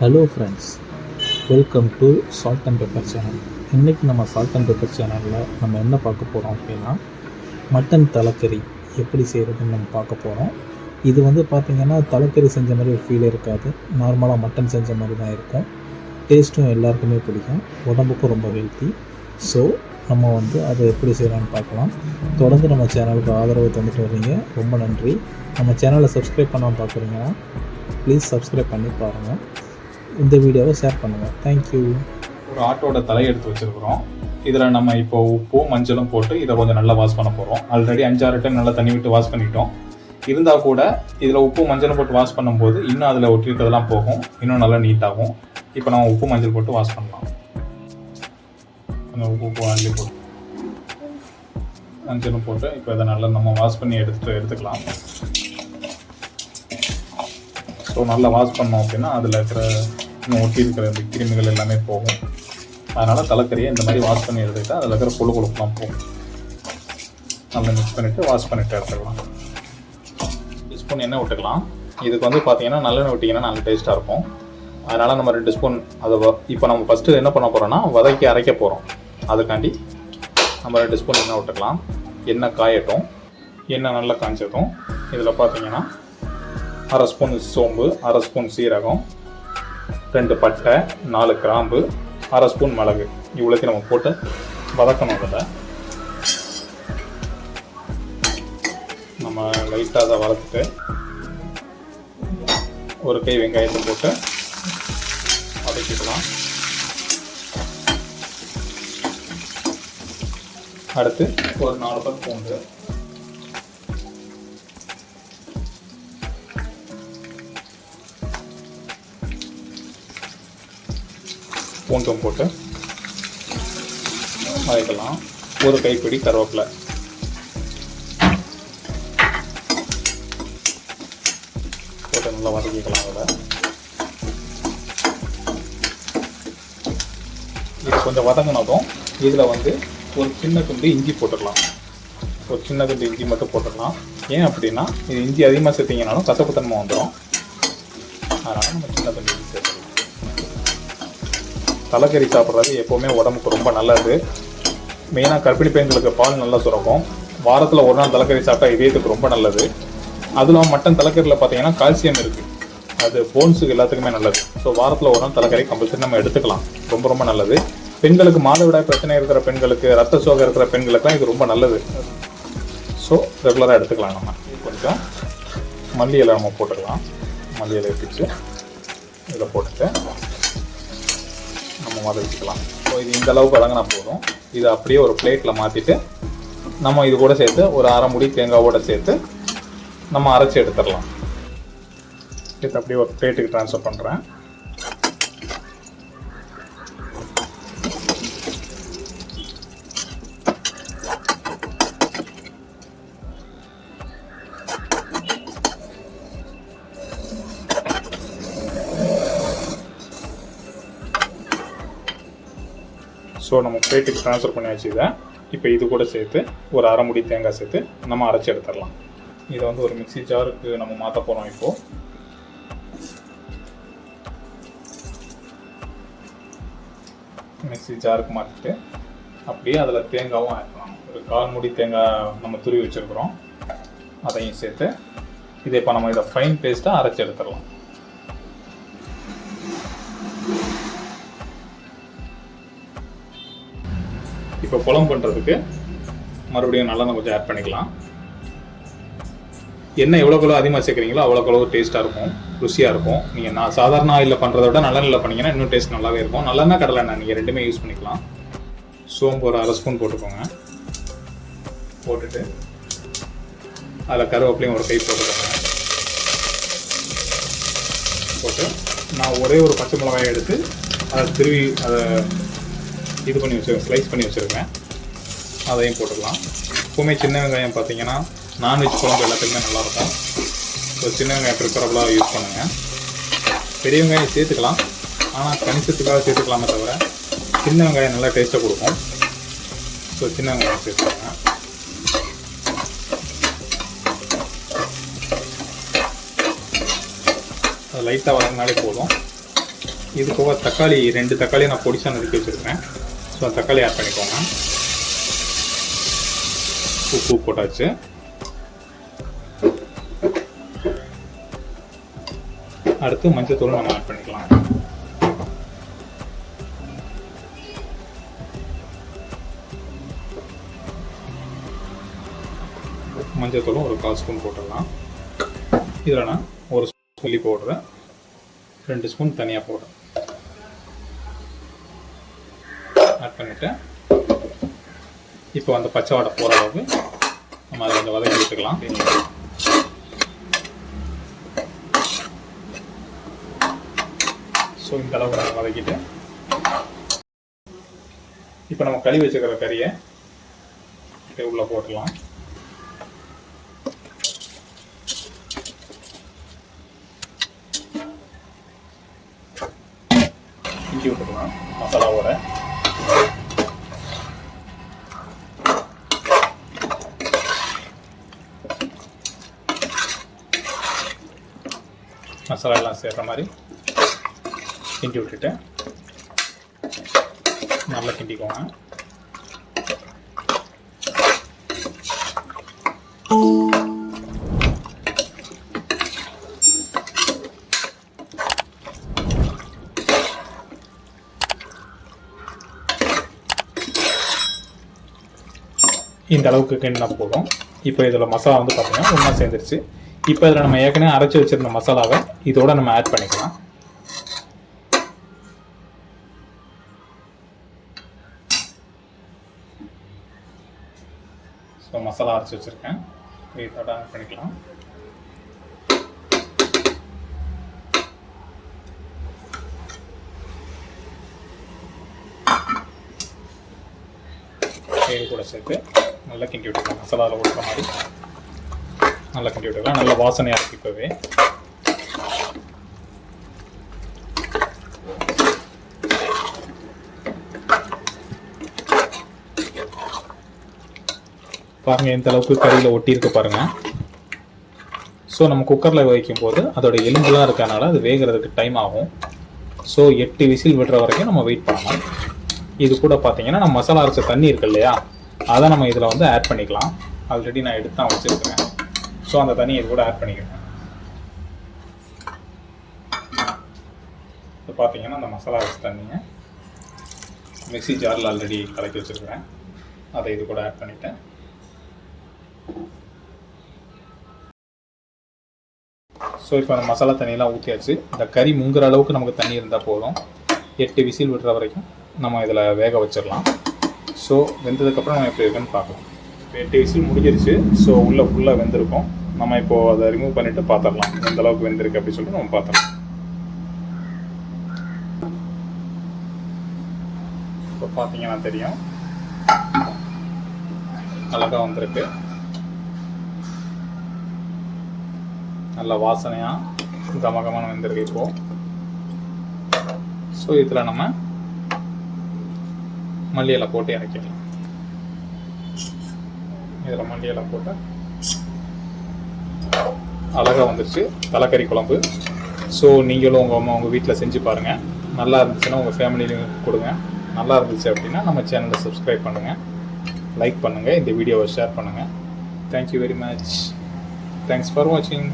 Hello friends welcome to salt and pepper channel இன்றைக்கி நம்ம salt and pepper சேனலில் நம்ம என்ன பார்க்க போகிறோம் அப்படின்னா மட்டன் தலைக்கறி எப்படி செய்கிறதுன்னு நம்ம பார்க்க போகிறோம் இது வந்து பார்த்திங்கன்னா தலைக்கறி செஞ்ச மாதிரி ஒரு ஃபீல் இருக்காது. நார்மலாக மட்டன் செஞ்ச மாதிரி தான் இருக்கும். டேஸ்ட்டும் எல்லாருக்குமே பிடிக்கும். உடம்புக்கும் ரொம்ப ஹெல்த்தி ஸோ நம்ம வந்து அதை எப்படி செய்யலாம்னு பார்க்கலாம். தொடர்ந்து நம்ம சேனலுக்கு ஆதரவு தந்துட்டு வரீங்க ரொம்ப நன்றி. நம்ம சேனலை சப்ஸ்கிரைப் பண்ணாமல் பார்க்குறீங்கன்னா ப்ளீஸ் சப்ஸ்கிரைப் பண்ணி பாருங்கள் இந்த வீடியோவை ஷேர் பண்ணுங்கள் தேங்க்யூ ஒரு ஆட்டோட தலையை எடுத்து வச்சிருக்கிறோம். இதில் நம்ம இப்போ உப்பும் மஞ்சளும் போட்டு இதை கொஞ்சம் நல்லா வாஷ் பண்ண போகிறோம் ஆல்ரெடி அஞ்சாறு டைம் நல்லா தண்ணி விட்டு வாஷ் பண்ணிட்டோம். இருந்தால் கூட இதில் உப்பு மஞ்சளும் போட்டு வாஷ் பண்ணும்போது இன்னும் அதில் ஒட்டிருக்கிறதெல்லாம் போகும். இன்னும் நல்லா நீட்டாகும் இப்போ நம்ம உப்பு மஞ்சள் போட்டு வாஷ் பண்ணலாம். கொஞ்சம் உப்பு மஞ்சள் போட்டு. மஞ்சளும் போட்டு இப்போ இதை நல்லா நம்ம வாஷ் பண்ணி எடுத்துகிட்டு எடுத்துக்கலாம். ஸோ நல்லா வாஷ் பண்ணோம் அப்படின்னா அதில் இருக்கிற இன்னும் ஒட்டி இருக்கிற இந்த கிருமிகள் எல்லாமே போகும். அதனால் தலைக்கறியை இந்த மாதிரி வாஷ் பண்ணி எடுத்துக்கிட்டால் அதில் இருக்கிற கொழு கொழுப்புலாம் போகும். நல்லா மிக்ஸ் பண்ணிவிட்டு வாஷ் பண்ணிவிட்டு எடுத்துக்கலாம். ஸ்பூன் எண்ணெய் விட்டுக்கலாம். இதுக்கு வந்து பார்த்தீங்கன்னா நல்லெண்ணெய் விட்டிங்கன்னா நல்ல டேஸ்ட்டாக இருக்கும். அதனால் நம்ம ரெண்டு ஸ்பூன் அதை இப்போ நம்ம ஃபஸ்ட்டு என்ன பண்ண போகிறோம்னா வதக்கி அரைக்க போகிறோம் அதுக்காண்டி நம்ம ரெண்டு ஸ்பூன் எண்ணெய் விட்டுக்கலாம். எண்ணெய் காயட்டும். எண்ணெய் நல்லா காய்ச்சதும் இதில் பார்த்தீங்கன்னா அரை ஸ்பூன் சோம்பு அரை ஸ்பூன் சீரகம் ரெண்டு பட்டை நாலு கிராம்பு அரை ஸ்பூன் மிளகு. இவ்வளோத்தையும் நம்ம போட்டு வதக்கணும் அதில். நம்ம லைட்டாக அதை வளர்த்துட்டு ஒரு கை வெங்காயத்தை போட்டு வதக்கிக்கலாம். அடுத்து ஒரு நாலு பக்கம் பூண்டு. பூண்டும் போட்டு வதக்கலாம் ஒரு கைப்பிடி கருவேப்பிலை. போட்டு நல்லா வதக்கிக்கலாம் அதில். இது கொஞ்சம் வதங்கினதும் இதில் வந்து ஒரு சின்ன துண்டு இஞ்சி போட்டுக்கலாம். ஒரு சின்ன துண்டு இஞ்சி மட்டும் போட்டுடலாம் ஏன் அப்படின்னா இது இஞ்சி அதிகமாக சேர்த்திங்கனாலும் கசப்புத்தன்மை வந்துடும் அதனால் நம்ம சின்ன துண்டு இஞ்சி சேர்த்துக்கலாம் தலைக்கறி சாப்பிட்றது எப்போவுமே உடம்புக்கு ரொம்ப நல்லது. மெயினாக கர்ப்பிணி பெண்களுக்கு பால் நல்லா சுரக்கும். வாரத்தில் ஒரு நாள் தலைக்கறி சாப்பிட்டா இதயத்துக்கு ரொம்ப நல்லது. அதில் மட்டன் தலைக்கறியில் பார்த்தீங்கன்னா கால்சியம் இருக்குது அது போன்ஸுக்கு எல்லாத்துக்குமே நல்லது. ஸோ வாரத்தில் ஒரு நாள் தலைக்கறி கம்பல்சரி நம்ம எடுத்துக்கலாம். ரொம்ப ரொம்ப நல்லது. பெண்களுக்கு மாதவிடாய் பிரச்சனை இருக்கிற பெண்களுக்கு ரத்த சோகம் இருக்கிற பெண்களுக்குலாம் இது ரொம்ப நல்லது. ஸோ ரெகுலராக எடுத்துக்கலாம் நம்ம. கொஞ்சம் மல்லி இலை நம்ம போட்டுக்கலாம். மல்லி இலை பிச்சு இதில் போட்டுட்டு மாதிரி வச்சுக்கலாம். ஸோ இது இந்த அளவுக்கு வழங்கினா போதும். இதை அப்படியே ஒரு பிளேட்டில் மாற்றிட்டு நம்ம இது கூட சேர்த்து ஒரு அரை முடி தேங்காவோட சேர்த்து நம்ம அரைச்சி எடுத்துடலாம். இது அப்படியே ஒரு பிளேட்டுக்கு ட்ரான்ஸ்ஃபர் பண்ணுறேன் ஸோ நம்ம பிளேட்டுக்கு ட்ரான்ஸ்ஃபர் பண்ணியாச்சு இதை. இப்போ இது கூட சேர்த்து ஒரு அரை முடி தேங்காய் சேர்த்து நம்ம அரைச்சி எடுத்துடலாம். இதை வந்து ஒரு மிக்ஸி ஜாருக்கு நம்ம மாற்ற போகிறோம் இப்போது மிக்சி ஜாருக்கு மாற்றிட்டு அப்படியே அதில் தேங்காவும் ஆட் பண்ணணும் ஒரு கால் முடி தேங்காய் நம்ம துருவி வச்சுருக்குறோம். அதையும் சேர்த்து இதை இப்போ நம்ம இதை ஃபைன் பேஸ்ட்டாக அரைச்சி எடுத்துடலாம். இப்போ குழம்பு பண்ணுறதுக்கு மறுபடியும் நல்லெண்ணெய் கொஞ்சம் ஆட் பண்ணிக்கலாம். எண்ணெய் எவ்வளோக்குள்ள எவ்வளோ அதிகமாக சேர்க்குறீங்களோ அவ்வளோக்கு டேஸ்ட்டாக இருக்கும் ருசியாக இருக்கும். நீங்கள் நான் சாதாரண ஆயிலில் பண்ணுறத விட நல்லெண்ணெயில் பண்ணிங்கன்னா இன்னும் டேஸ்ட் நல்லாவே இருக்கும். நல்லெண்ணெய் கடலெண்ணெய் நீங்கள் ரெண்டுமே யூஸ் பண்ணிக்கலாம். சோம்பு ஒரு அரை ஸ்பூன் போட்டுக்கோங்க. போட்டுட்டு அதில் கருவேப்பிலையும் ஒரு கை போட்டுக்கோங்க. போட்டு நான் ஒரே ஒரு பச்சை மிளகாயை எடுத்து அதை திருவி அதை இது பண்ணி வச்சுருக்கேன் ஸ்லைஸ் பண்ணி வச்சுருக்கேன். அதையும் போட்டுக்கலாம். எப்பவுமே சின்ன வெங்காயம் பார்த்தீங்கன்னா நான்வெஜ் குழம்பு எல்லாத்துக்குமே நல்லாயிருக்கும். ஸோ சின்ன வெங்காயம் ப்ரிஃபரபுளாக யூஸ் பண்ணுங்கள் பெரிய வெங்காயம் சேர்த்துக்கலாம். ஆனால் கணிசத்துக்காக சேர்த்துக்கலாமே தவிர சின்ன வெங்காயம் நல்லா டேஸ்ட்டாக கொடுக்கும். ஸோ சின்ன வெங்காயம் சேர்த்துக்கோங்க. அது லைட்டாக வதங்கினாலே போதும். இது போக தக்காளி ரெண்டு தக்காளி நான் பொடிசா நறுக்கி வச்சுருக்கேன். ஸோ தக்காளி ஆட் பண்ணிக்கோங்க. உப்பு போட்டாச்சு. அடுத்து மஞ்சத்தூள் நம்ம ஆட் பண்ணிக்கலாம். மஞ்சத்தூளும் ஒரு கால் ஸ்பூன் போட்டுடலாம். இதில் நான் ஒரு ஸ்பூன் சொல்லி போடுறேன் ரெண்டு ஸ்பூன் தனியாக போடுறேன் ஆட் பண்ணிவிட்டேன் இப்போ அந்த பச்சை வடை போகிற அளவுக்கு நம்ம அதை கொஞ்சம் வதக்கி விட்டுக்கலாம் ஸோ இந்த அளவுக்கு நம்ம வதக்கிட்டு இப்போ நம்ம கழுவி வச்சுக்கிற கறியை உள்ளே போட்டுடலாம் இஞ்சி விட்டுக்கலாம் மசாலாவோட. மசாலா எல்லாம் சேர்ற மாதிரி கிண்டி விட்டுட்டு நல்லா கிண்டிக்கோங்க. இந்த அளவுக்கு கிண்டினா போதும். இப்போ இதில் மசாலா வந்து பார்த்தீங்கன்னா ஒன்றா சேர்ந்துருச்சு. இப்போ இதில் நம்ம ஏற்கனவே அரைச்சி வச்சிருந்த மசாலாவை இதோட நம்ம ஆட் பண்ணிக்கலாம். ஸோ மசாலா அரைச்சி வச்சுருக்கேன். இதோட ஆட் பண்ணிக்கலாம். இது கூட சேர்த்து நல்லா கிண்டி விட்டுக்கலாம். மசாலாவில் ஊற்றுற மாதிரி. நல்லா கட்டி விட்டுக்கலாம் நல்ல வாசனையாக இருக்கு இப்போவே. பாருங்கள் எந்த அளவுக்கு கறியில் ஒட்டியிருக்கு பாருங்கள் ஸோ நம்ம குக்கரில் வைக்கும் போது அதோட எலும்புலாம் இருக்கனால அது வேகிறதுக்கு டைம் ஆகும். ஸோ எட்டு விசில் விடுற வரைக்கும் நம்ம வெயிட் பண்ணலாம். இது கூட பார்த்தீங்கன்னா நம்ம மசாலா அரைச்ச தண்ணி இருக்கு இல்லையா அதை நம்ம இதில் வந்து ஆட் பண்ணிக்கலாம். ஆல்ரெடி நான் எடுத்து தான் வச்சுருக்கேன் ஸோ அந்த தண்ணியை இது கூட ஆட் பண்ணிக்கிறேன் இப்போ பார்த்தீங்கன்னா அந்த மசாலா தண்ணியை மிக்சி ஜாரில் ஆல்ரெடி கலக்கி வச்சுருக்கிறேன். அதை இது கூட ஆட் பண்ணிட்டேன் ஸோ இப்போ அந்த மசாலா தண்ணியெல்லாம் ஊற்றியாச்சு இந்த கறி முங்குற அளவுக்கு நமக்கு தண்ணி இருந்தால் போதும். எட்டு விசில் விடுற வரைக்கும் நம்ம இதில் வேக வச்சிடலாம். ஸோ வெந்ததுக்கப்புறம் நம்ம எப்படி இருக்குன்னு பார்க்கலாம். எட்டு விசில் முடிஞ்சிருச்சு. ஸோ உள்ளே ஃபுல்லாக வெந்திருக்கும். நம்ம இப்போது அதை ரிமூவ் பண்ணிவிட்டு பார்த்துடலாம் எந்த அளவுக்கு வெந்திருக்கு அப்படின்னு சொல்லிட்டு நம்ம பார்த்துடலாம் இப்போ பார்த்தீங்கன்னா தெரியும். அழகாக வந்திருக்கு. நல்ல வாசனையாக கமகமான வெந்திருக்கு இப்போ. ஸோ இதில் நம்ம மல்லி போட்டு இறக்கிடலாம். இதில் மண்டியெல்லாம் போட்டால் போட்டு அழகாக வந்துருச்சு. தலைக்கறி குழம்பு. ஸோ நீங்களும் உங்கள் அம்மா உங்கள் வீட்டில் செஞ்சு பாருங்கள் நல்லா இருந்துச்சுன்னா உங்கள் ஃபேமிலியிலையும் கொடுங்க. நல்லா இருந்துச்சு அப்படின்னா நம்ம சேனலை சப்ஸ்கிரைப் பண்ணுங்கள் லைக் பண்ணுங்கள் இந்த வீடியோவை ஷேர் பண்ணுங்கள் thank you very much thanks for வாட்சிங்